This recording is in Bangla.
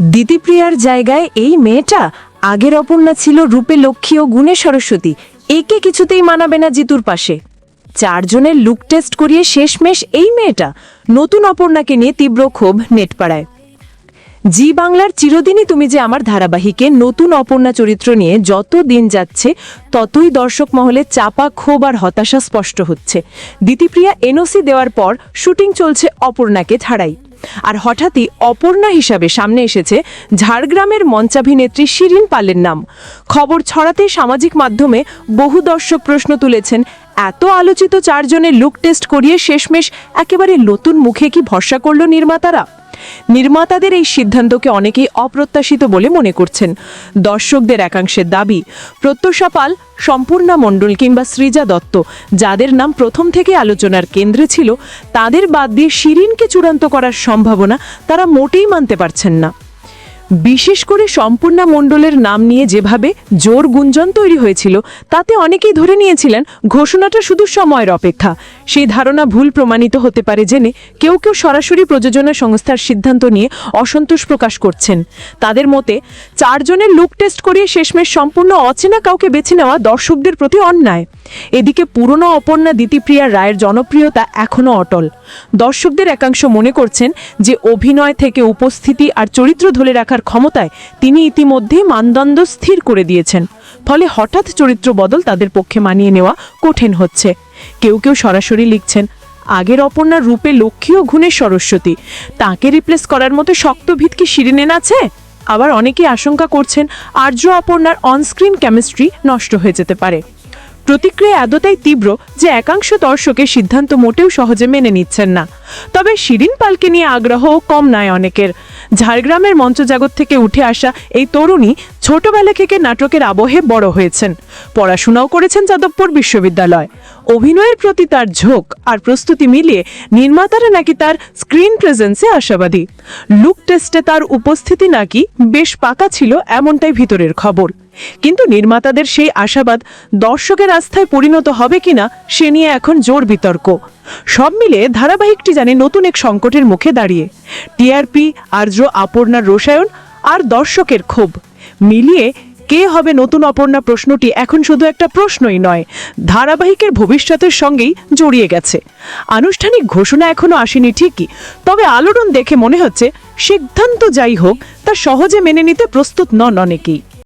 দিতিপ্রিয়ার জায়গায় এই মেয়েটা? আগের অপর্ণা ছিল রূপে লক্ষ্মী ও গুণে সরস্বতী। একে কিছুতেই মানাবে না জিতুর পাশে। চারজনের লুক টেস্ট করিয়ে শেষমেশ এই মেয়েটা নতুন অপর্ণাকে নিয়ে তীব্র ক্ষোভ নেটপাড়ায়। জি বাংলার চিরদিনই তুমি যে আমার ধারাবাহিকে নতুন অপর্ণা চরিত্র নিয়ে যত দিন যাচ্ছে, ততই দর্শক মহলে চাপা ক্ষোভ আর হতাশা স্পষ্ট হচ্ছে। দিতিপ্রিয়া এনওসি দেওয়ার পর শুটিং চলছে অপর্ণাকে ছাড়াই। আর হঠাৎই অপর্ণা হিসাবে সামনে এসেছে ঝাড়গ্রামের মঞ্চাভিনেত্রী শিরিন পালের নাম। খবর ছড়াতে সামাজিক মাধ্যমে বহু দর্শক প্রশ্ন তুলেছেন, এত আলোচিত চারজনের লুক টেস্ট করিয়ে শেষমেশ একেবারে নতুন মুখে কি ভরসা করল নির্মাতারা? নির্মাতাদের এই সিদ্ধান্তকে অনেকেই অপ্রত্যাশিত বলে মনে করছেন। দর্শকদের একাংশের দাবি, প্রত্যুষা পাল, সম্পূর্ণা মণ্ডল কিংবা সৃজা দত্ত, যাদের নাম প্রথম থেকে আলোচনার কেন্দ্রে ছিল, তাদের বাদ দিয়ে শিরিনকে চূড়ান্ত করার সম্ভাবনা তারা মোটেই মানতে পারছেন না। বিশেষ করে সম্পূর্ণা মণ্ডলের নাম নিয়ে যেভাবে জোর গুঞ্জন তৈরি হয়েছিল, তাতে অনেকেই ধরে নিয়েছিলেন ঘোষণাটা শুধু সময়ের অপেক্ষা। সেই ধারণা ভুল প্রমাণিত হতে পারে জেনে কেউ কেউ সরাসরি প্রযোজনা সংস্থার সিদ্ধান্ত নিয়ে অসন্তোষ প্রকাশ করছেন। তাদের মতে, চারজনের লুক টেস্ট করিয়ে শেষমেশ সম্পূর্ণ অচেনা কাউকে বেছে নেওয়া দর্শকদের প্রতি অন্যায়। এদিকে পুরনো অপর্ণা দিতিপ্রিয়া রায়ের জনপ্রিয়তা এখনও অটল। দর্শকদের একাংশ মনে করছেন যে অভিনয় থেকে উপস্থিতি আর চরিত্র ধরে রাখার ক্ষমতায় তিনি ইতিমধ্যেই মানদণ্ড স্থির করে দিয়েছেন। ফলে হঠাৎ চরিত্র বদল তাদের পক্ষে মানিয়ে নেওয়া কঠিন হচ্ছে। কেউ কেউ সরাসরি লিখছেন, আগের অপর্ণার রূপে লক্ষ্মী ও গুণের সরস্বতী। তাকে রিপ্লেস করার মতো শক্ত ভিত কি শিরিনেন আছে? আবার অনেকেই আশঙ্কা করছেন, আর্য অপর্ণার অনস্ক্রিন কেমিস্ট্রি নষ্ট হয়ে যেতে পারে। প্রতিক্রিয়া এতটাই তীব্র যে একাংশ দর্শকের সিদ্ধান্ত মোটেও সহজে মেনে নিচ্ছেন না। তবে শিরিন পালকে নিয়ে আগ্রহ কম নয় অনেকের। ঝাড়গ্রামের মঞ্চ মঞ্চজাগত থেকে উঠে আসা এই তরুণী ছোটবেলা থেকে নাটকের আবহে বড় হয়েছেন। পড়াশোনাও করেছেন যাদবপুর বিশ্ববিদ্যালয়। অভিনয়ের প্রতি তার ঝোঁক আর প্রস্তুতি মিলিয়ে নির্মাতারা নাকি তার স্ক্রিন প্রেজেন্সে আশাবাদী। লুক টেস্টে তার উপস্থিতি নাকি বেশ পাকা ছিল এমনটাই ভিতরের খবর। কিন্তু নির্মাতাদের সেই আশাবাদ দর্শকের আস্থায় পরিণত হবে কিনা সে নিয়ে এখন জোর বিতর্ক। সব মিলে ধারাবাহিকটি জানে নতুন এক সংকটের মুখে দাঁড়িয়ে। টিআরপি, আর্য আপর্ণার রসায়ন আর দর্শকের ক্ষোভ। মিলিয়ে কে হবে নতুন অপর্ণা প্রশ্নটি এখন শুধু একটা প্রশ্নই নয়, ধারাবাহিকের ভবিষ্যতের সঙ্গেই জড়িয়ে গেছে। আনুষ্ঠানিক ঘোষণা এখনও আসেনি ঠিকই, তবে আলোড়ন দেখে মনে হচ্ছে সিদ্ধান্ত যাই হোক, তা সহজে মেনে নিতে প্রস্তুত নন অনেকেই।